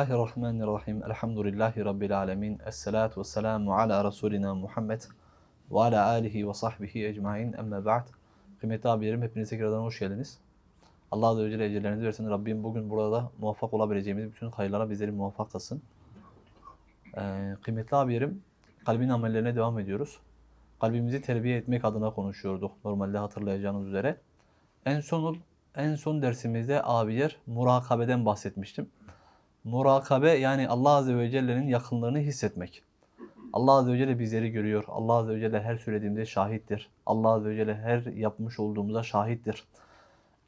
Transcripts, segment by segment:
Bismillahirrahmanirrahim. Elhamdülillahi Rabbil alemin. Esselatu vesselamu ala Resulina Muhammed ve ala alihi ve sahbihi ecmain. Emme ba'd. Kıymetli abilerim hepiniz tekrardan hoş geldiniz. Allah Azze ve Celle versin. Rabbim bugün burada muvaffak olabileceğimiz bütün hayırlara bizleri muvaffak kılsın. Ee, kıymetli abilerim kalbin amellerine devam ediyoruz. Kalbimizi terbiye etmek adına konuşuyorduk normalde hatırlayacağınız üzere. En son en son dersimizde abiler murakabeden bahsetmiştim. Murakabe yani Allah Azze ve Celle'nin yakınlığını hissetmek. Allah Azze ve Celle bizleri görüyor. Allah Azze ve Celle her söylediğimizde şahittir. Allah Azze ve Celle her yapmış olduğumuza şahittir.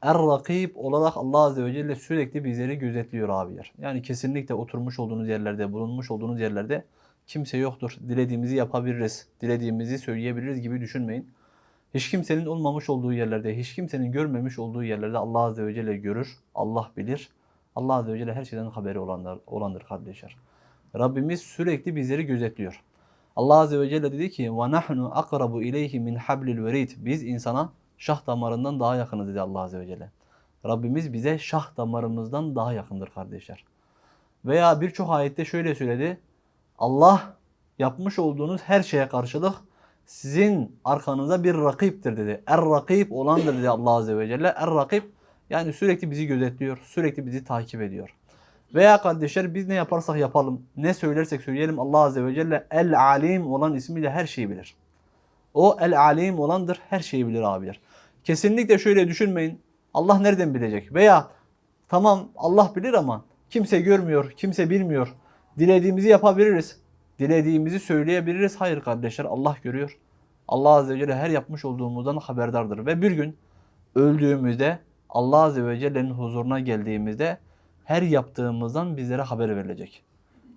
Er-Rakib olarak Allah Azze ve Celle sürekli bizleri gözetliyor abiler. Yani kesinlikle oturmuş olduğunuz yerlerde, bulunmuş olduğunuz yerlerde kimse yoktur. Dilediğimizi yapabiliriz, dilediğimizi söyleyebiliriz gibi düşünmeyin. Hiç kimsenin olmamış olduğu yerlerde, hiç kimsenin görmemiş olduğu yerlerde Allah Azze ve Celle görür, Allah bilir. Allah Azze ve Celle her şeyden haberi olanlar, olandır kardeşler. Rabbimiz sürekli bizleri gözetliyor. Allah Azze ve Celle dedi ki وَنَحْنُ أَقْرَبُ اِلَيْهِ مِنْ حَبْلِ الْوَرِيدِ Biz insana şah damarından daha yakınız dedi Allah Azze ve Celle. Rabbimiz bize şah damarımızdan daha yakındır kardeşler. Veya birçok ayette şöyle söyledi. Allah yapmış olduğunuz her şeye karşılık sizin arkanıza bir rakiptir dedi. Er-rakip olandır dedi Allah Azze ve Celle. Er-rakip yani sürekli bizi gözetliyor, sürekli bizi takip ediyor. Veya kardeşler biz ne yaparsak yapalım, ne söylersek söyleyelim Allah Azze ve Celle El-Alim olan ismiyle her şeyi bilir. O El-Alim olandır, her şeyi bilir abiler. Kesinlikle şöyle düşünmeyin, Allah nereden bilecek? Veya tamam Allah bilir ama kimse görmüyor, kimse bilmiyor. Dilediğimizi yapabiliriz, dilediğimizi söyleyebiliriz. Hayır kardeşler Allah görüyor. Allah Azze ve Celle her yapmış olduğumuzdan haberdardır. Ve bir gün öldüğümüzde Allah Azze ve Celle'nin huzuruna geldiğimizde her yaptığımızdan bizlere haber verilecek.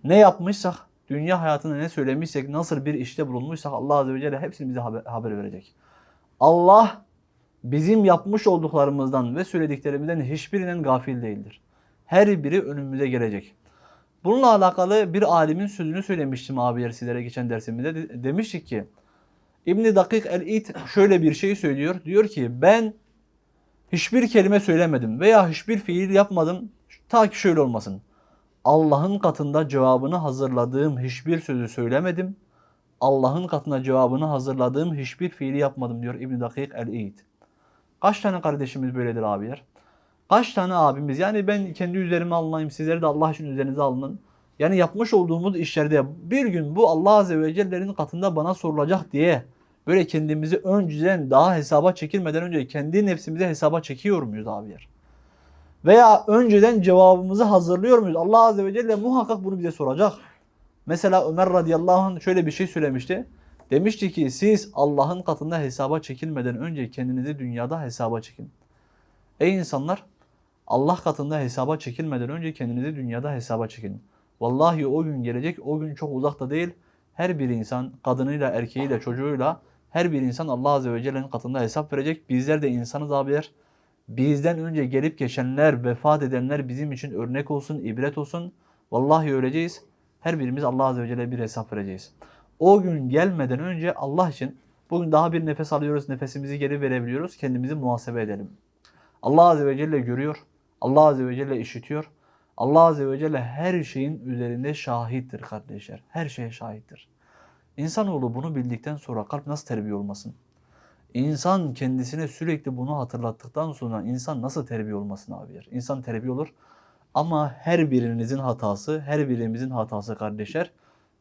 Ne yapmışsak, dünya hayatında ne söylemişsek, nasıl bir işte bulunmuşsak Allah Azze ve Celle hepsini bize haber, haber verecek. Allah bizim yapmış olduklarımızdan ve söylediklerimizden hiçbirinden gafil değildir. Her biri önümüze gelecek. Bununla alakalı bir alimin sözünü söylemiştim abiler sizlere geçen dersimizde. De, demiştik ki İbn Dakik el-İt şöyle bir şey söylüyor. Diyor ki ben hiçbir kelime söylemedim veya hiçbir fiil yapmadım ta ki şöyle olmasın. Allah'ın katında cevabını hazırladığım hiçbir sözü söylemedim. Allah'ın katında cevabını hazırladığım hiçbir fiili yapmadım diyor İbn Dakik el-İt. Kaç tane kardeşimiz böyledir abiler? Kaç tane abimiz? Yani ben kendi üzerime alınayım, sizleri de Allah için üzerinize alının. Yani yapmış olduğumuz işlerde bir gün bu Allah Azze ve Celle'nin katında bana sorulacak diye böyle kendimizi önceden daha hesaba çekilmeden önce kendi nefsimize hesaba çekiyor muyuz abiler? Veya önceden cevabımızı hazırlıyor muyuz? Allah Azze ve Celle muhakkak bunu bize soracak. Mesela Ömer radıyallahu anh şöyle bir şey söylemişti. Demişti ki siz Allah'ın katında hesaba çekilmeden önce kendinizi dünyada hesaba çekin. Ey insanlar Allah katında hesaba çekilmeden önce kendinizi dünyada hesaba çekin. Vallahi o gün gelecek, o gün çok uzakta değil. Her bir insan kadınıyla, erkeğiyle, çocuğuyla her bir insan Allah Azze ve Celle'nin katında hesap verecek. Bizler de insanız abiler. Bizden önce gelip geçenler, vefat edenler bizim için örnek olsun, ibret olsun. Vallahi öleceğiz. Her birimiz Allah Azze ve Celle'ye bir hesap vereceğiz. O gün gelmeden önce Allah için bugün daha bir nefes alıyoruz, nefesimizi geri verebiliyoruz. Kendimizi muhasebe edelim. Allah Azze ve Celle görüyor. Allah Azze ve Celle işitiyor. Allah Azze ve Celle her şeyin üzerinde şahittir kardeşler. Her şeye şahittir. İnsanoğlu bunu bildikten sonra kalp nasıl terbiye olmasın? İnsan kendisine sürekli bunu hatırlattıktan sonra insan nasıl terbiye olmasın abiler? İnsan terbiye olur. Ama her birinizin hatası, her birimizin hatası kardeşler.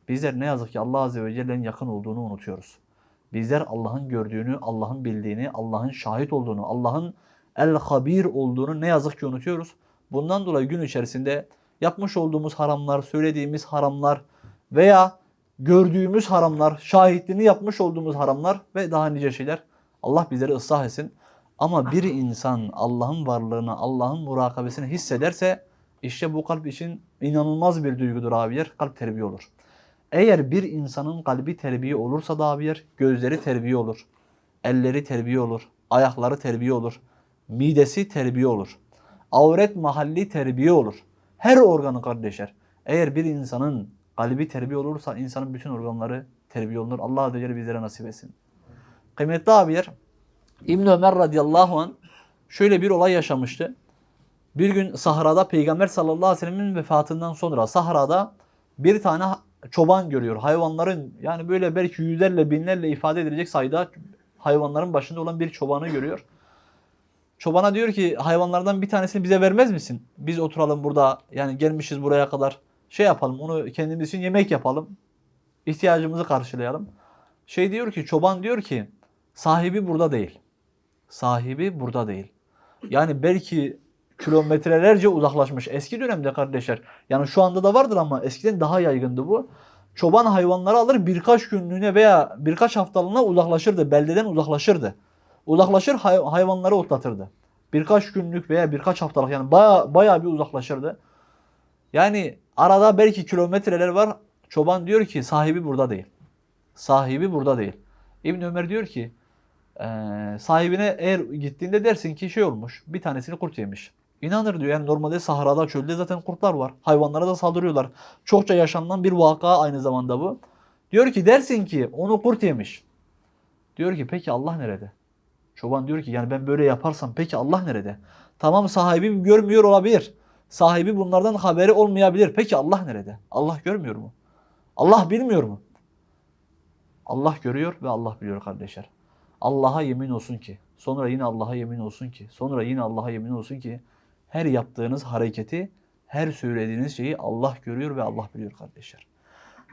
Bizler ne yazık ki Allah Azze ve Celle'nin yakın olduğunu unutuyoruz. Bizler Allah'ın gördüğünü, Allah'ın bildiğini, Allah'ın şahit olduğunu, Allah'ın el-habir olduğunu ne yazık ki unutuyoruz. Bundan dolayı gün içerisinde yapmış olduğumuz haramlar, söylediğimiz haramlar veya gördüğümüz haramlar, şahitliğini yapmış olduğumuz haramlar ve daha nice şeyler Allah bizleri ıslah etsin. Ama bir insan Allah'ın varlığını, Allah'ın murakabesini hissederse işte bu kalp için inanılmaz bir duygudur abiyer. Kalp terbiye olur. Eğer bir insanın kalbi terbiye olursa da abiyer, gözleri terbiye olur. Elleri terbiye olur. Ayakları terbiye olur. Midesi terbiye olur. Avret mahalli terbiye olur. Her organı kardeşler. Eğer bir insanın kalbi terbiye olursa insanın bütün organları terbiye olur. Allah Azze bizlere nasip etsin. Kıymetli abiler, İbn Ömer radıyallahu an şöyle bir olay yaşamıştı. Bir gün Sahra'da Peygamber sallallahu aleyhi ve sellemin vefatından sonra Sahra'da bir tane çoban görüyor. Hayvanların yani böyle belki yüzlerle binlerle ifade edilecek sayıda hayvanların başında olan bir çobanı görüyor. Çobana diyor ki hayvanlardan bir tanesini bize vermez misin? Biz oturalım burada yani gelmişiz buraya kadar şey yapalım onu kendimiz için yemek yapalım. İhtiyacımızı karşılayalım. Şey diyor ki çoban diyor ki sahibi burada değil. Sahibi burada değil. Yani belki kilometrelerce uzaklaşmış. Eski dönemde kardeşler. Yani şu anda da vardır ama eskiden daha yaygındı bu. Çoban hayvanları alır birkaç günlüğüne veya birkaç haftalığına uzaklaşırdı. Beldeden uzaklaşırdı. Uzaklaşır hay- hayvanları otlatırdı. Birkaç günlük veya birkaç haftalık yani baya, baya bir uzaklaşırdı. Yani arada belki kilometreler var. Çoban diyor ki sahibi burada değil. Sahibi burada değil. İbn Ömer diyor ki eee, sahibine eğer gittiğinde dersin ki şey olmuş. Bir tanesini kurt yemiş. İnanır diyor. Yani normalde sahrada çölde zaten kurtlar var. Hayvanlara da saldırıyorlar. Çokça yaşanılan bir vaka aynı zamanda bu. Diyor ki dersin ki onu kurt yemiş. Diyor ki peki Allah nerede? Çoban diyor ki yani ben böyle yaparsam peki Allah nerede? Tamam sahibi görmüyor olabilir. Sahibi bunlardan haberi olmayabilir. Peki Allah nerede? Allah görmüyor mu? Allah bilmiyor mu? Allah görüyor ve Allah biliyor kardeşler. Allah'a yemin olsun ki, sonra yine Allah'a yemin olsun ki, sonra yine Allah'a yemin olsun ki her yaptığınız hareketi, her söylediğiniz şeyi Allah görüyor ve Allah biliyor kardeşler.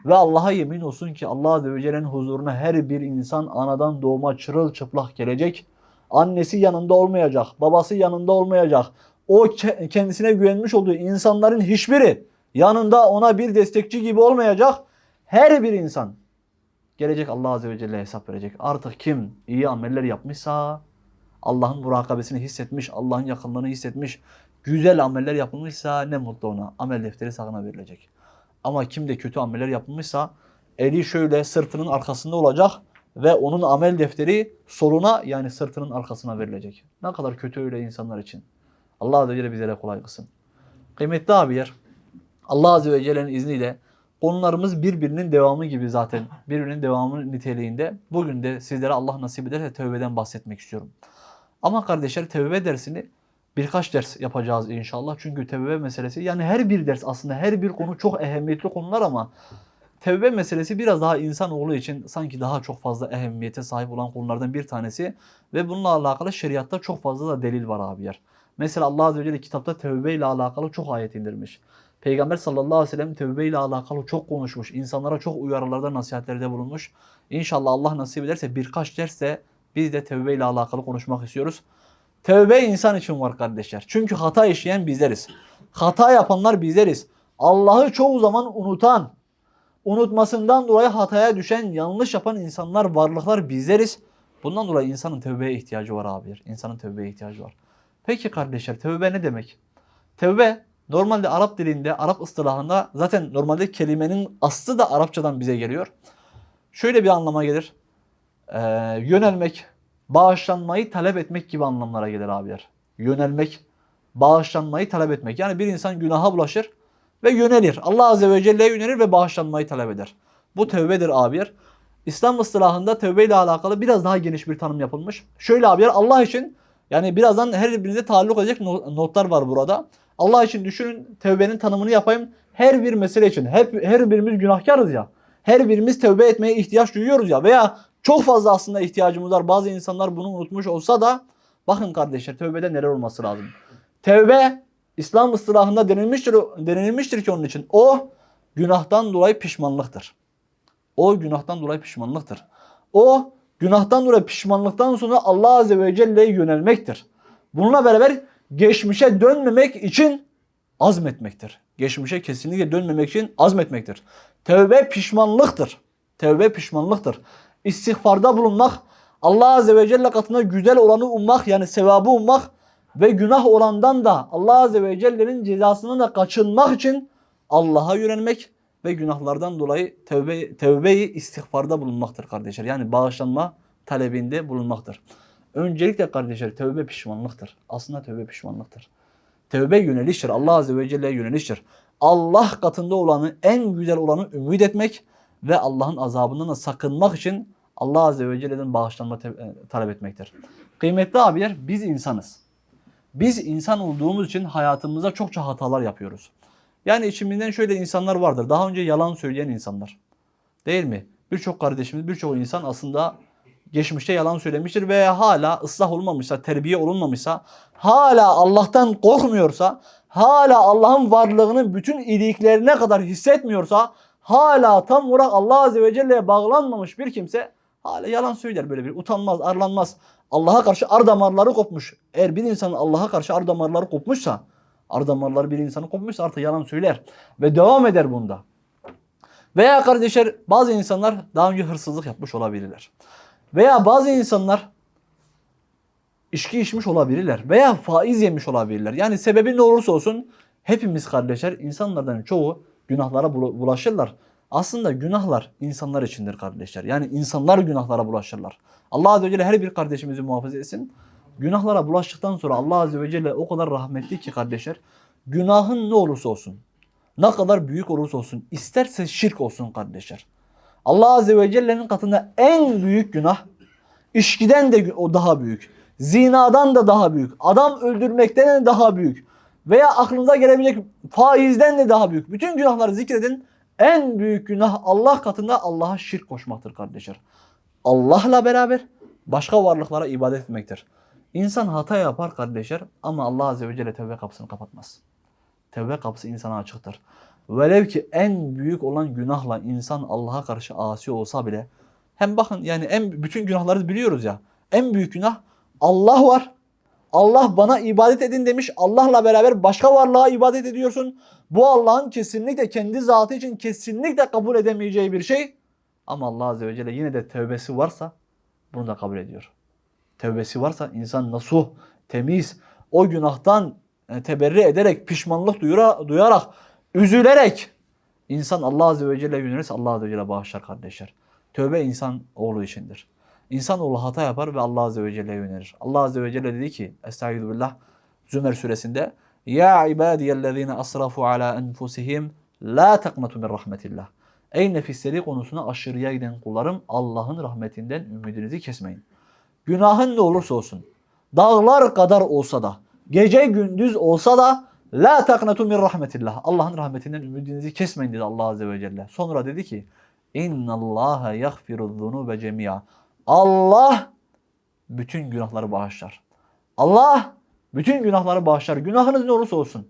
Ve Allah'a yemin olsun ki Allah Azze ve Celle'nin huzuruna her bir insan anadan doğma çırılçıplak gelecek. Annesi yanında olmayacak, babası yanında olmayacak. O ke- kendisine güvenmiş olduğu insanların hiçbiri yanında ona bir destekçi gibi olmayacak. Her bir insan gelecek Allah Azze ve Celle hesap verecek. Artık kim iyi ameller yapmışsa Allah'ın murakabesini hissetmiş, Allah'ın yakınlığını hissetmiş, güzel ameller yapılmışsa ne mutlu ona. Amel defteri sağına verilecek. Ama kim de kötü ameller yapılmışsa eli şöyle sırtının arkasında olacak ve onun amel defteri soluna yani sırtının arkasına verilecek. Ne kadar kötü öyle insanlar için. Allah Azze ve Celle bizlere kolay kılsın. Kıymetli abiler, Allah Azze ve Celle'nin izniyle konularımız birbirinin devamı gibi zaten. Birbirinin devamı niteliğinde. Bugün de sizlere Allah nasip ederse tövbeden bahsetmek istiyorum. Ama kardeşler tövbe dersini birkaç ders yapacağız inşallah. Çünkü tövbe meselesi yani her bir ders aslında her bir konu çok ehemmiyetli konular ama tevbe meselesi biraz daha insanoğlu için sanki daha çok fazla ehemmiyete sahip olan konulardan bir tanesi ve bununla alakalı şeriatta çok fazla da delil var abiler. Mesela Allah Azze ve Celle kitapta tevbe ile alakalı çok ayet indirmiş. Peygamber sallallahu aleyhi ve sellem tevbe ile alakalı çok konuşmuş. İnsanlara çok uyarılarda, nasihatlerde bulunmuş. İnşallah Allah nasip ederse birkaç derste biz de tevbe ile alakalı konuşmak istiyoruz. Tevbe insan için var kardeşler. Çünkü hata işleyen bizleriz. Hata yapanlar bizleriz. Allah'ı çoğu zaman unutan, unutmasından dolayı hataya düşen, yanlış yapan insanlar, varlıklar bizleriz. Bundan dolayı insanın tövbeye ihtiyacı var abiler. İnsanın tövbeye ihtiyacı var. Peki kardeşler tövbe ne demek? Tövbe normalde Arap dilinde, Arap ıstılahında zaten normalde kelimenin aslı da Arapçadan bize geliyor. Şöyle bir anlama gelir. Ee, yönelmek, bağışlanmayı talep etmek gibi anlamlara gelir abiler. Yönelmek, bağışlanmayı talep etmek. Yani bir insan günaha bulaşır ve yönelir. Allah Azze ve Celle'ye yönelir ve bağışlanmayı talep eder. Bu tövbedir abiler. İslam ıstılahında tövbe ile alakalı biraz daha geniş bir tanım yapılmış. Şöyle abiler Allah için yani birazdan her birinize taalluk edecek no- notlar var burada. Allah için düşünün tövbenin tanımını yapayım. Her bir mesele için. Hep, her birimiz günahkarız ya. Her birimiz tövbe etmeye ihtiyaç duyuyoruz ya. Veya çok fazla aslında ihtiyacımız var. Bazı insanlar bunu unutmuş olsa da bakın kardeşler tövbede neler olması lazım. Tevbe İslam ıstılahında denilmiştir, denilmiştir ki onun için. O günahtan dolayı pişmanlıktır. O günahtan dolayı pişmanlıktır. O günahtan dolayı pişmanlıktan sonra Allah Azze ve Celle'ye yönelmektir. Bununla beraber geçmişe dönmemek için azmetmektir. Geçmişe kesinlikle dönmemek için azmetmektir. Tevbe pişmanlıktır. Tevbe pişmanlıktır. İstiğfarda bulunmak, Allah Azze ve Celle katında güzel olanı ummak yani sevabı ummak ve günah olandan da Allah Azze ve Celle'nin cezasından da kaçınmak için Allah'a yönelmek ve günahlardan dolayı tevbe, tevbeyi istiğfarda bulunmaktır kardeşler. Yani bağışlanma talebinde bulunmaktır. Öncelikle kardeşler tevbe pişmanlıktır. Aslında tevbe pişmanlıktır. Tevbe yöneliştir. Allah Azze ve Celle'ye yöneliştir. Allah katında olanı, en güzel olanı ümit etmek ve Allah'ın azabından da sakınmak için Allah Azze ve Celle'den bağışlanma e, talep etmektir. Kıymetli abiler biz insanız. Biz insan olduğumuz için hayatımızda çokça hatalar yapıyoruz. Yani içimizden şöyle insanlar vardır. Daha önce yalan söyleyen insanlar. Değil mi? Birçok kardeşimiz, birçok insan aslında geçmişte yalan söylemiştir ve hala ıslah olmamışsa, terbiye olunmamışsa, hala Allah'tan korkmuyorsa, hala Allah'ın varlığının bütün iyiliklerine kadar hissetmiyorsa, hala tam olarak Allah Azze ve Celle'ye bağlanmamış bir kimse hala yalan söyler böyle bir utanmaz, arlanmaz. Allah'a karşı ar damarları kopmuş. Eğer bir insanın Allah'a karşı ar damarları kopmuşsa, ar damarları bir insanın kopmuşsa artık yalan söyler ve devam eder bunda. Veya kardeşler bazı insanlar daha önce hırsızlık yapmış olabilirler. Veya bazı insanlar içki içmiş olabilirler veya faiz yemiş olabilirler. Yani sebebi ne olursa olsun hepimiz kardeşler insanlardan çoğu günahlara bula- bulaşırlar. Aslında günahlar insanlar içindir kardeşler. Yani insanlar günahlara bulaşırlar. Allah Azze her bir kardeşimizi muhafaza etsin. Günahlara bulaştıktan sonra Allah Azze ve Celle o kadar rahmetli ki kardeşler. Günahın ne olursa olsun, ne kadar büyük olursa olsun, isterse şirk olsun kardeşler. Allah Azze ve Celle'nin katında en büyük günah, içkiden de o daha büyük, zinadan da daha büyük, adam öldürmekten de daha büyük veya aklınıza gelebilecek faizden de daha büyük. Bütün günahları zikredin. En büyük günah Allah katında Allah'a şirk koşmaktır kardeşler. Allah'la beraber başka varlıklara ibadet etmektir. İnsan hata yapar kardeşler ama Allah Azze ve Celle tevbe kapısını kapatmaz. Tevbe kapısı insana açıktır. Velev ki en büyük olan günahla insan Allah'a karşı asi olsa bile hem bakın yani en bütün günahları biliyoruz ya. En büyük günah Allah var. Allah bana ibadet edin demiş. Allah'la beraber başka varlığa ibadet ediyorsun. Bu Allah'ın kesinlikle kendi zatı için kesinlikle kabul edemeyeceği bir şey. Ama Allah Azze ve Celle yine de tövbesi varsa bunu da kabul ediyor. Tövbesi varsa insan nasuh, temiz, o günahtan e, teberri ederek, pişmanlık duyura, duyarak, üzülerek insan Allah Azze ve Celle yönelirse Allah Azze ve Celle bağışlar kardeşler. Tövbe insan oğlu içindir. İnsanoğlu hata yapar ve Allah Azze ve Celle'ye yönelir. Allah Azze ve Celle dedi ki Estaizu billah Zümer suresinde Ya ibadiyellezine asrafu ala enfusihim la taknatu min rahmetillah. Ey nefisleri konusuna aşırıya giden kullarım Allah'ın rahmetinden ümidinizi kesmeyin. Günahın ne olursa olsun dağlar kadar olsa da gece gündüz olsa da la taknatu min rahmetillah. Allah'ın rahmetinden ümidinizi kesmeyin dedi Allah Azze ve Celle. Sonra dedi ki İnna Allaha yaghfiru zunube cemia. Allah bütün günahları bağışlar. Allah bütün günahları bağışlar. Günahınız ne olursa olsun.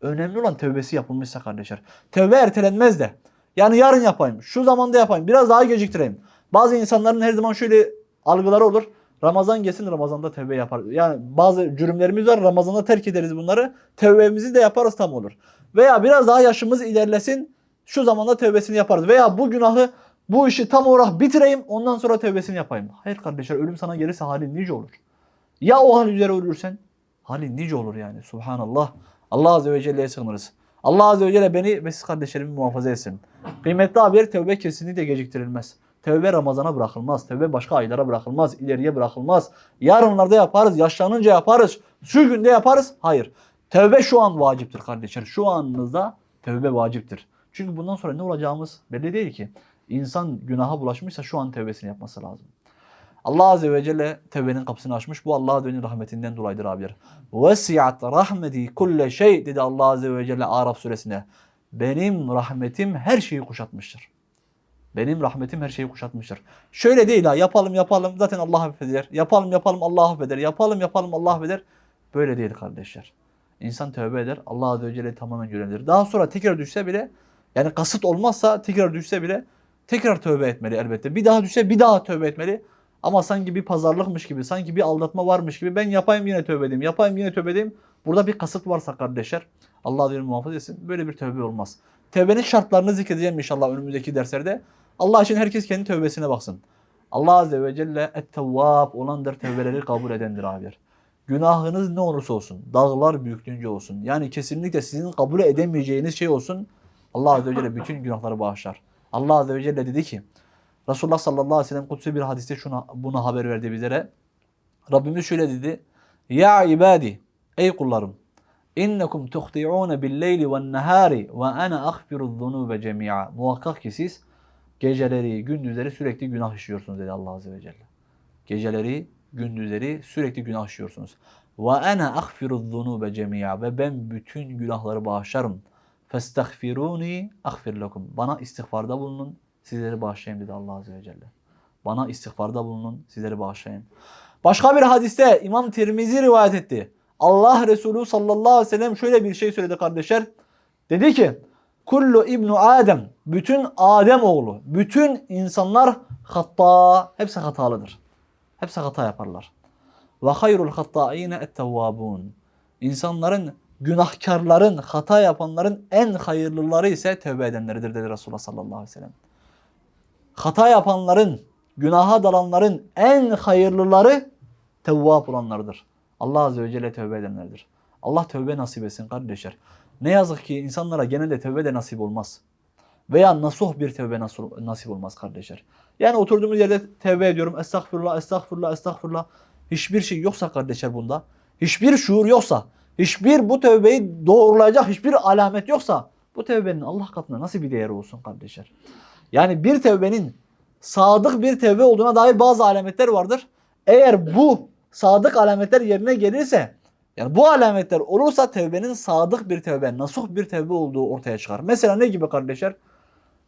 Önemli olan tövbesi yapılmışsa kardeşler. Tövbe ertelenmez de. Yani yarın yapayım, şu zamanda yapayım, biraz daha geciktireyim. Bazı insanların her zaman şöyle algıları olur. Ramazan gelsin Ramazan'da tövbe yapar. Yani bazı cürümlerimiz var Ramazan'da terk ederiz bunları. Tövbemizi de yaparız tam olur. Veya biraz daha yaşımız ilerlesin şu zamanda tövbesini yaparız. Veya bu günahı bu işi tam olarak bitireyim ondan sonra tövbesini yapayım. Hayır kardeşler ölüm sana gelirse halin nice olur. Ya o hal üzere ölürsen halin nice olur yani. Subhanallah. Allah Azze ve Celle'ye sığınırız. Allah Azze ve Celle beni ve siz kardeşlerimi muhafaza etsin. Kıymetli abiler tövbe kesinlikle geciktirilmez. Tövbe Ramazan'a bırakılmaz. Tövbe başka aylara bırakılmaz. ileriye bırakılmaz. Yarınlarda yaparız. Yaşlanınca yaparız. Şu günde yaparız. Hayır. Tövbe şu an vaciptir kardeşler. Şu anınızda tövbe vaciptir. Çünkü bundan sonra ne olacağımız belli değil ki. İnsan günaha bulaşmışsa şu an tövbesini yapması lazım. Allah Azze ve Celle tevbenin kapısını açmış. Bu Allah Azze ve Celle'nin rahmetinden dolayıdır abiler. Vesi'at rahmeti kulle şey dedi Allah Azze ve Celle Araf suresinde. Benim rahmetim her şeyi kuşatmıştır. Benim rahmetim her şeyi kuşatmıştır. Şöyle değil ha yapalım yapalım zaten Allah affeder. Yapalım yapalım Allah affeder. Yapalım yapalım Allah affeder. Böyle değil kardeşler. İnsan tövbe eder. Allah Azze ve Celle tamamen yönelir. Daha sonra tekrar düşse bile yani kasıt olmazsa tekrar düşse bile tekrar tövbe etmeli elbette. Bir daha düşse bir daha tövbe etmeli. Ama sanki bir pazarlıkmış gibi, sanki bir aldatma varmış gibi ben yapayım yine tövbe edeyim, yapayım yine tövbe edeyim. Burada bir kasıt varsa kardeşler Allah diyelim muhafaza etsin. Böyle bir tövbe olmaz. Tövbenin şartlarını zikredeceğim inşallah önümüzdeki derslerde. Allah için herkes kendi tövbesine baksın. Allah Azze ve Celle et-tevvab olandır, tövbeleri kabul edendir abiler. Günahınız ne olursa olsun, dağlar büyüklüğünce olsun. Yani kesinlikle sizin kabul edemeyeceğiniz şey olsun. Allah Azze ve Celle bütün günahları bağışlar. Allah Azze ve Celle dedi ki, Resulullah sallallahu aleyhi ve sellem kutsi bir hadiste şuna, bunu haber verdi bizlere. Rabbimiz şöyle dedi. Ya ibadi, ey kullarım. İnnekum tuhti'une bil-leyli ve'n-nehari ve ana aghfiru'z zunube cemi'a. Muhakkak ki siz geceleri, gündüzleri sürekli günah işliyorsunuz dedi Allah Azze ve Celle. Geceleri, gündüzleri sürekli günah işliyorsunuz. Ve ana aghfiru zunube cemi'a ve ben bütün günahları bağışlarım. Festagfiruni aghfir lekum. Bana istiğfarda bulunun, sizleri bağışlayayım dedi Allah Azze ve Celle. Bana istiğfarda bulunun, sizleri bağışlayayım. Başka bir hadiste İmam Tirmizi rivayet etti. Allah Resulü sallallahu aleyhi ve sellem şöyle bir şey söyledi kardeşler. Dedi ki, Kullu ibnu Adem, bütün Adem oğlu, bütün insanlar hatta, hepsi hatalıdır. Hepsi hata yaparlar. Ve hayrul hatta'ine ettevvabun. İnsanların, günahkarların, hata yapanların en hayırlıları ise tövbe edenleridir dedi Resulullah sallallahu aleyhi ve sellem. Hata yapanların, günaha dalanların en hayırlıları tevvab olanlardır. Allah azze ve celle tövbe edenlerdir. Allah tövbe nasip etsin kardeşler. Ne yazık ki insanlara genelde tövbe de nasip olmaz. Veya nasuh bir tövbe nasip olmaz kardeşler. Yani oturduğumuz yerde tövbe ediyorum. Estağfurullah, estağfurullah, estağfurullah. Hiçbir şey yoksa kardeşler bunda. Hiçbir şuur yoksa. Hiçbir bu tövbeyi doğrulayacak hiçbir alamet yoksa. Bu tövbenin Allah katında nasıl bir değeri olsun kardeşler. Yani bir tövbenin sadık bir tövbe olduğuna dair bazı alametler vardır. Eğer bu sadık alametler yerine gelirse yani bu alametler olursa tövbenin sadık bir tövbe, nasuh bir tövbe olduğu ortaya çıkar. Mesela ne gibi kardeşler?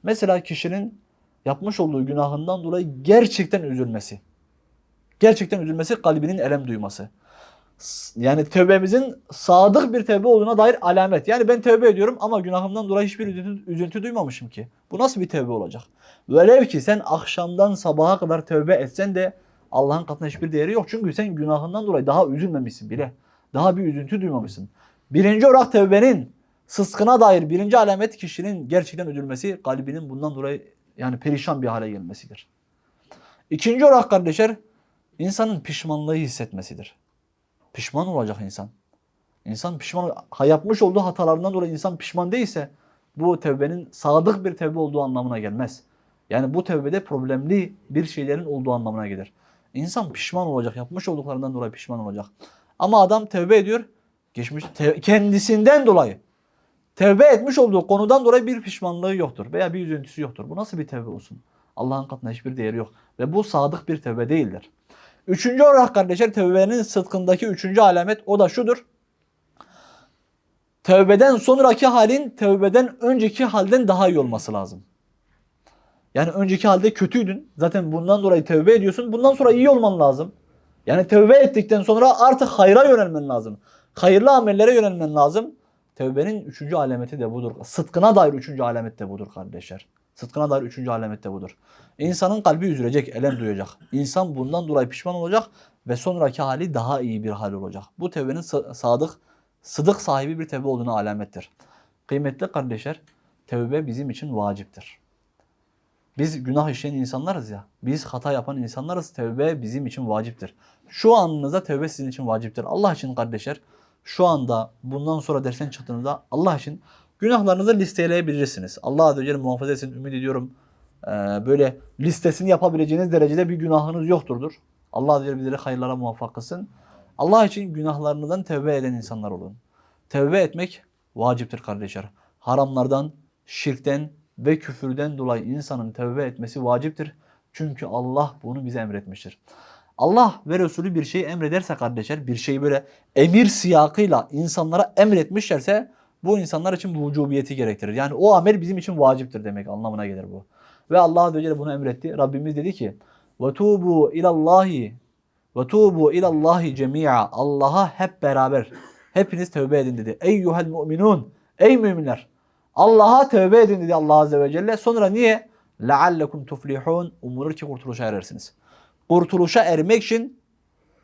Mesela kişinin yapmış olduğu günahından dolayı gerçekten üzülmesi. Gerçekten üzülmesi, kalbinin elem duyması. Yani tövbemizin sadık bir tövbe olduğuna dair alamet. Yani ben tövbe ediyorum ama günahımdan dolayı hiçbir üzüntü, üzüntü duymamışım ki. Bu nasıl bir tövbe olacak? Velev ki sen akşamdan sabaha kadar tövbe etsen de Allah'ın katında hiçbir değeri yok. Çünkü sen günahından dolayı daha üzülmemişsin bile. Daha bir üzüntü duymamışsın. Birinci olarak tövbenin sıskına dair birinci alamet kişinin gerçekten üzülmesi, kalbinin bundan dolayı yani perişan bir hale gelmesidir. İkinci olarak kardeşler, insanın pişmanlığı hissetmesidir. Pişman olacak insan. İnsan pişman, yapmış olduğu hatalarından dolayı insan pişman değilse bu tevbenin sadık bir tevbe olduğu anlamına gelmez. Yani bu tevbede problemli bir şeylerin olduğu anlamına gelir. İnsan pişman olacak, yapmış olduklarından dolayı pişman olacak. Ama adam tevbe ediyor, geçmiş te- kendisinden dolayı tevbe etmiş olduğu konudan dolayı bir pişmanlığı yoktur veya bir üzüntüsü yoktur. Bu nasıl bir tevbe olsun? Allah'ın katında hiçbir değeri yok ve bu sadık bir tevbe değildir. Üçüncü olarak kardeşler tevbenin sıdkındaki üçüncü alamet o da şudur. Tevbeden sonraki halin tevbeden önceki halden daha iyi olması lazım. Yani önceki halde kötüydün. Zaten bundan dolayı tevbe ediyorsun. Bundan sonra iyi olman lazım. Yani tevbe ettikten sonra artık hayra yönelmen lazım. Hayırlı amellere yönelmen lazım. Tevbenin üçüncü alameti de budur. Sıdkına dair üçüncü alamet de budur kardeşler. Sıdkına dair üçüncü alamet de budur. İnsanın kalbi üzülecek, elem duyacak. İnsan bundan dolayı pişman olacak ve sonraki hali daha iyi bir hal olacak. Bu tevbenin sa- sadık, sıdık sahibi bir tevbe olduğuna alamettir. Kıymetli kardeşler, tevbe bizim için vaciptir. Biz günah işleyen insanlarız ya. Biz hata yapan insanlarız. Tevbe bizim için vaciptir. Şu anınızda tevbe sizin için vaciptir. Allah için kardeşler şu anda bundan sonra dersten çıktığınızda Allah için günahlarınızı listeleyebilirsiniz. Allah Azze ve Celle muhafaza etsin. Ümit ediyorum ee, böyle listesini yapabileceğiniz derecede bir günahınız yokturdur. Allah Azze ve Celle bizleri hayırlara muvaffak kılsın. Allah için günahlarınızdan tevbe eden insanlar olun. Tevbe etmek vaciptir kardeşler. Haramlardan, şirkten ve küfürden dolayı insanın tevbe etmesi vaciptir. Çünkü Allah bunu bize emretmiştir. Allah ve Resulü bir şeyi emrederse kardeşler, bir şeyi böyle emir siyakıyla insanlara emretmişlerse bu insanlar için bu vücubiyeti gerektirir. Yani o amel bizim için vaciptir demek anlamına gelir bu. Ve Allah Azze ve bunu emretti. Rabbimiz dedi ki: "Ve tubu ilallahi ve tubu ilallahi cemi'a." Allah'a hep beraber hepiniz tövbe edin dedi. Eyyuhel mu'minun. Ey müminler. Allah'a tövbe edin dedi Allah Azze ve Celle. Sonra niye? لَعَلَّكُمْ تُفْلِحُونَ Umulur ki kurtuluşa erersiniz. Kurtuluşa ermek için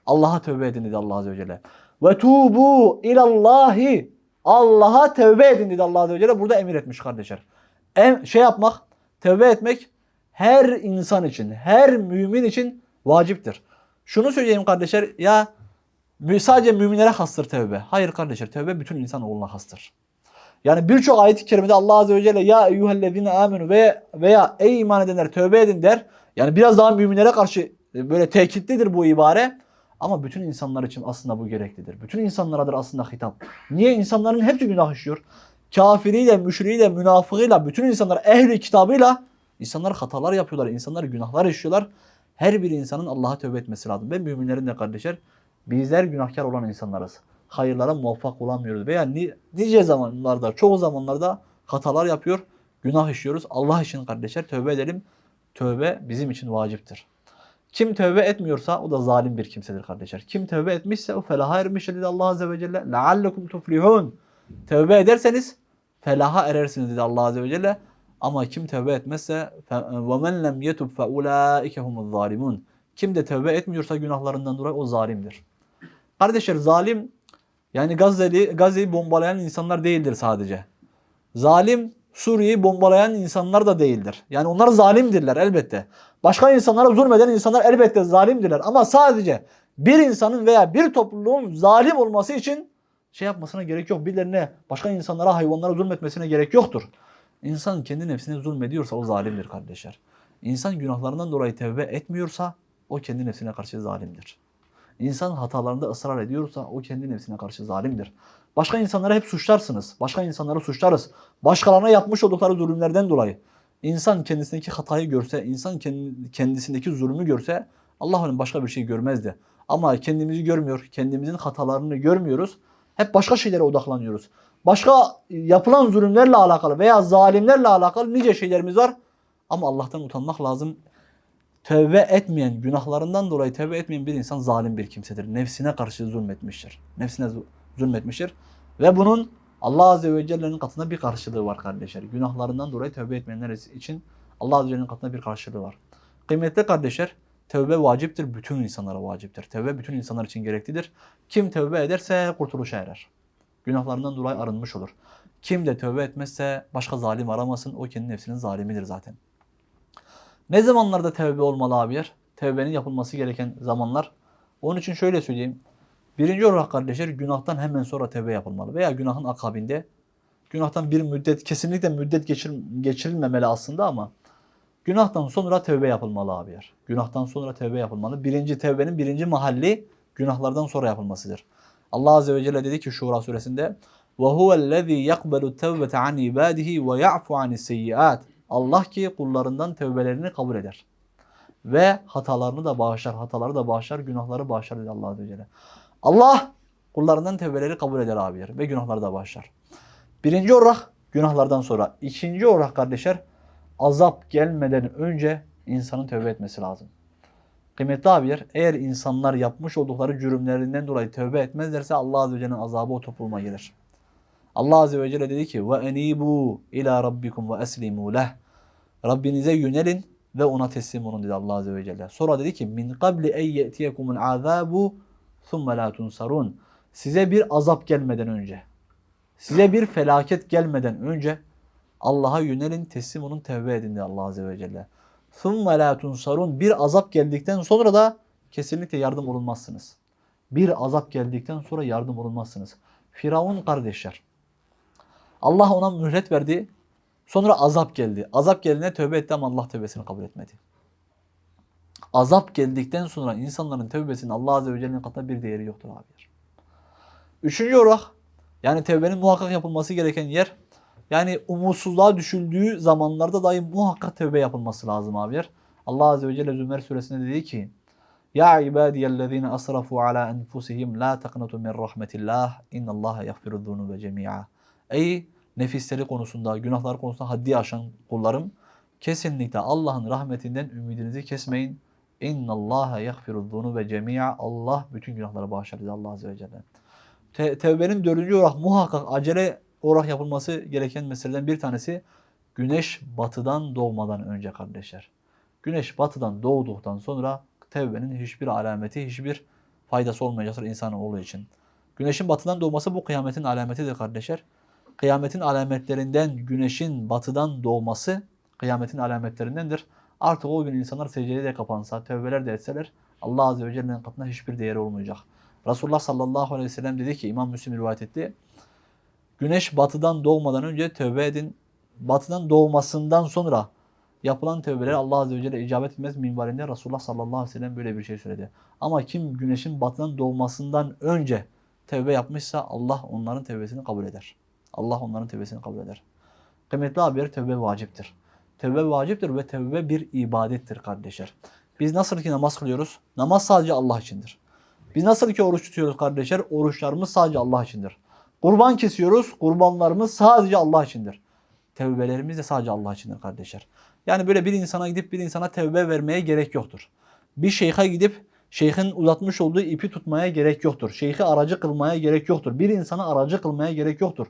Allah'a tövbe edin dedi Allah Azze ve Celle. Ve tubu ilallahi Allah'a tövbe edin dedi Allah Azze ve Celle. Burada emir etmiş kardeşler. Em, şey yapmak, tövbe etmek her insan için, her mümin için vaciptir. Şunu söyleyeyim kardeşler ya mü- sadece müminlere hastır tövbe. Hayır kardeşler tövbe bütün insanoğluna hastır. Yani birçok ayet-i kerimede Allah Azze ve Celle ya eyyühellezine amenu ve veya ey iman edenler tövbe edin der. Yani biraz daha müminlere karşı e, böyle tekitlidir bu ibare. Ama bütün insanlar için aslında bu gereklidir. Bütün insanlaradır aslında hitap. Niye? insanların hepsi günah işliyor. Kafiriyle, müşriğiyle, münafığıyla, bütün insanlar ehli kitabıyla insanlar hatalar yapıyorlar. insanlar günahlar işliyorlar. Her bir insanın Allah'a tövbe etmesi lazım. Ve müminlerin de kardeşler Bizler günahkar olan insanlarız Hayırlara muvaffak olamıyoruz. Veya ni, nice zamanlarda, çoğu zamanlarda hatalar yapıyor, günah işliyoruz. Allah için kardeşler tövbe edelim. Tövbe bizim için vaciptir. Kim tövbe etmiyorsa o da zalim bir kimsedir kardeşler. Kim tövbe etmişse o felaha ermiştir dedi Allah Azze ve Celle. لَعَلَّكُمْ تُفْلِحُونَ Tövbe ederseniz felaha erersiniz dedi Allah Azze ve Celle. Ama kim tövbe etmezse وَمَنْ لَمْ يَتُبْ فَاُولَٰئِكَ هُمُ الظَّالِمُونَ Kim de tövbe etmiyorsa günahlarından dolayı o zalimdir. Kardeşler zalim yani Gazze'li, Gazze'yi bombalayan insanlar değildir sadece. Zalim Suriye'yi bombalayan insanlar da değildir. Yani onlar zalimdirler elbette. Başka insanlara zulmeden insanlar elbette zalimdirler. Ama sadece bir insanın veya bir topluluğun zalim olması için şey yapmasına gerek yok. Birilerine, başka insanlara, hayvanlara zulmetmesine gerek yoktur. İnsan kendi nefsine zulmediyorsa o zalimdir kardeşler. İnsan günahlarından dolayı tevbe etmiyorsa o kendi nefsine karşı zalimdir. İnsan hatalarında ısrar ediyorsa o kendi nefsine karşı zalimdir. Başka insanlara hep suçlarsınız. Başka insanları suçlarız. Başkalarına yapmış oldukları zulümlerden dolayı. İnsan kendisindeki hatayı görse, insan kendisindeki zulmü görse Allah onun başka bir şey görmezdi. Ama kendimizi görmüyor, kendimizin hatalarını görmüyoruz. Hep başka şeylere odaklanıyoruz. Başka yapılan zulümlerle alakalı veya zalimlerle alakalı nice şeylerimiz var. Ama Allah'tan utanmak lazım. Tövbe etmeyen, günahlarından dolayı tövbe etmeyen bir insan zalim bir kimsedir. Nefsine karşı zulmetmiştir. Nefsine zulmetmiştir. Ve bunun Allah Azze ve Celle'nin katında bir karşılığı var kardeşler. Günahlarından dolayı tövbe etmeyenler için Allah Azze ve Celle'nin katında bir karşılığı var. Kıymetli kardeşler, tövbe vaciptir. Bütün insanlara vaciptir. Tövbe bütün insanlar için gereklidir. Kim tövbe ederse kurtuluşa erer. Günahlarından dolayı arınmış olur. Kim de tövbe etmezse başka zalim aramasın. O kendi nefsinin zalimidir zaten. Ne zamanlarda tövbe olmalı abiler? Tövbenin yapılması gereken zamanlar. Onun için şöyle söyleyeyim. Birinci olarak kardeşler günahtan hemen sonra tövbe yapılmalı. Veya günahın akabinde. Günahtan bir müddet, kesinlikle müddet geçir, geçirilmemeli aslında ama günahtan sonra tövbe yapılmalı abiler. Günahtan sonra tövbe yapılmalı. Birinci tövbenin birinci mahalli günahlardan sonra yapılmasıdır. Allah Azze ve Celle dedi ki Şura suresinde وَهُوَ الَّذ۪ي يَقْبَلُ التَّوْبَةَ عَنْ عِبَادِهِ وَيَعْفُ عَنِ السَّيِّئَاتِ Allah ki kullarından tövbelerini kabul eder. Ve hatalarını da bağışlar, hataları da bağışlar, günahları bağışlar dedi Allah Azze Celle. Allah kullarından tövbeleri kabul eder abiler ve günahları da bağışlar. Birinci olarak günahlardan sonra. ikinci olarak kardeşler azap gelmeden önce insanın tövbe etmesi lazım. Kıymetli abiler eğer insanlar yapmış oldukları cürümlerinden dolayı tövbe etmezlerse Allah Azze Celle'nin azabı o topluma gelir. Allah Azze ve Celle dedi ki ve enibu ila rabbikum ve eslimu leh. Rabbinize yönelin ve ona teslim olun dedi Allah Azze ve Celle. Sonra dedi ki min qabli en ye'tiyekumul azabu thumma la tunsarun. Size bir azap gelmeden önce, size bir felaket gelmeden önce Allah'a yönelin, teslim olun, tevbe edin diye Allah Azze ve Celle. ثُمَّ لَا تُنْصَرُونَ Bir azap geldikten sonra da kesinlikle yardım olunmazsınız. Bir azap geldikten sonra yardım olunmazsınız. Firavun kardeşler. Allah ona mühlet verdi. Sonra azap geldi. Azap geldiğinde tövbe etti ama Allah tövbesini kabul etmedi. Azap geldikten sonra insanların tövbesinin Allah Azze ve Celle'nin katında bir değeri yoktur abiler. Üçüncü olarak yani tövbenin muhakkak yapılması gereken yer yani umutsuzluğa düşüldüğü zamanlarda dahi muhakkak tövbe yapılması lazım abiler. Allah Azze ve Celle Zümer suresinde dedi ki Ya ibadiyellezine asrafu ala enfusihim la taqnatu min rahmetillah innallaha yaghfiru zunuba cemi'a. Ey nefisleri konusunda, günahlar konusunda haddi aşan kullarım kesinlikle Allah'ın rahmetinden ümidinizi kesmeyin. İnnallaha yaghfiru zunube cemi'a. Allah bütün günahları bağışlar dedi Allah Azze ve Celle. Te tevbenin dördüncü olarak muhakkak acele olarak yapılması gereken meseleden bir tanesi güneş batıdan doğmadan önce kardeşler. Güneş batıdan doğduktan sonra tevbenin hiçbir alameti, hiçbir faydası olmayacaktır insanoğlu için. Güneşin batıdan doğması bu kıyametin alametidir kardeşler. Kıyametin alametlerinden güneşin batıdan doğması kıyametin alametlerindendir. Artık o gün insanlar secdeye de kapansa, tövbeler de etseler Allah Azze ve Celle'nin katında hiçbir değeri olmayacak. Resulullah sallallahu aleyhi ve sellem dedi ki İmam Müslim rivayet etti. Güneş batıdan doğmadan önce tövbe edin. Batıdan doğmasından sonra yapılan tövbeler Allah Azze ve Celle icabet etmez minvalinde Resulullah sallallahu aleyhi ve sellem böyle bir şey söyledi. Ama kim güneşin batıdan doğmasından önce tövbe yapmışsa Allah onların tövbesini kabul eder. Allah onların tövbesini kabul eder. Kıymetli abiler tövbe vaciptir. Tövbe vaciptir ve tövbe bir ibadettir kardeşler. Biz nasıl ki namaz kılıyoruz? Namaz sadece Allah içindir. Biz nasıl ki oruç tutuyoruz kardeşler? Oruçlarımız sadece Allah içindir. Kurban kesiyoruz. Kurbanlarımız sadece Allah içindir. Tevbelerimiz de sadece Allah içindir kardeşler. Yani böyle bir insana gidip bir insana tevbe vermeye gerek yoktur. Bir şeyhe gidip şeyhin uzatmış olduğu ipi tutmaya gerek yoktur. Şeyhi aracı kılmaya gerek yoktur. Bir insana aracı kılmaya gerek yoktur.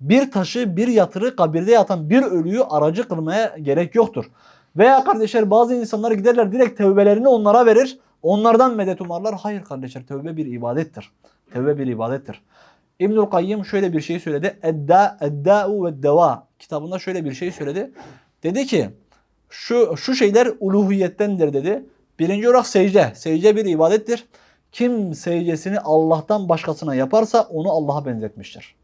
Bir taşı, bir yatırı, kabirde yatan bir ölüyü aracı kılmaya gerek yoktur. Veya kardeşler bazı insanlar giderler direkt tevbelerini onlara verir. Onlardan medet umarlar. Hayır kardeşler tevbe bir ibadettir. Tevbe bir ibadettir. İbnül Kayyım şöyle bir şey söyledi. Edda, edda'u ve deva kitabında şöyle bir şey söyledi. Dedi ki şu, şu şeyler uluhiyettendir dedi. Birinci olarak secde. Secde bir ibadettir. Kim secdesini Allah'tan başkasına yaparsa onu Allah'a benzetmiştir.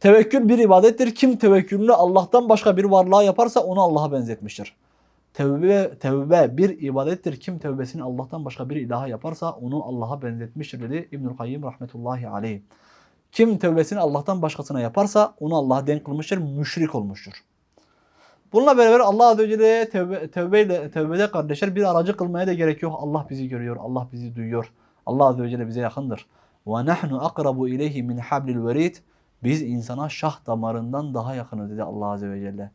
Tevekkül bir ibadettir. Kim tevekkülünü Allah'tan başka bir varlığa yaparsa onu Allah'a benzetmiştir. Tevbe, tevbe bir ibadettir. Kim tevbesini Allah'tan başka bir ilaha yaparsa onu Allah'a benzetmiştir dedi İbnül Kayyim rahmetullahi aleyh. Kim tevbesini Allah'tan başkasına yaparsa onu Allah'a denk kılmıştır, müşrik olmuştur. Bununla beraber Allah Azze ve Celle'ye tevbe, tevbeyle, tevbede kardeşler bir aracı kılmaya da gerek yok. Allah bizi görüyor, Allah bizi duyuyor. Allah Azze ve Celle bize yakındır. وَنَحْنُ أَقْرَبُ إِلَيْهِ مِنْ حَبْلِ الْوَرِيدِ Biz insana şah damarından daha yakınız dedi Allah Azze ve Celle.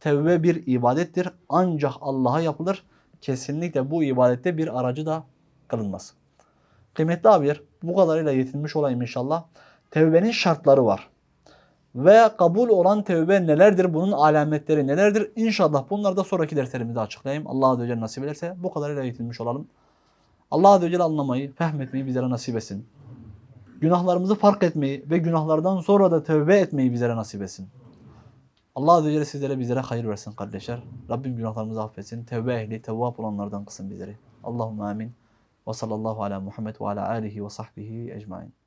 Tevbe bir ibadettir ancak Allah'a yapılır. Kesinlikle bu ibadette bir aracı da kılınmaz. Kıymetli abiler bu kadarıyla yetinmiş olayım inşallah. Tevbenin şartları var. Ve kabul olan tevbe nelerdir? Bunun alametleri nelerdir? İnşallah bunları da sonraki derslerimizde açıklayayım. Allah Azze ve Celle nasip ederse bu kadarıyla yetinmiş olalım. Allah Azze ve Celle anlamayı, fehmetmeyi bizlere nasip etsin. Günahlarımızı fark etmeyi ve günahlardan sonra da tevbe etmeyi bizlere nasip etsin. Allah Azze ve Celle sizlere bizlere hayır versin kardeşler. Rabbim günahlarımızı affetsin. Tevbe ehli, tevvap olanlardan kılsın bizleri. Allahümme amin. Ve sallallahu ala Muhammed ve ala alihi ve sahbihi ecmain.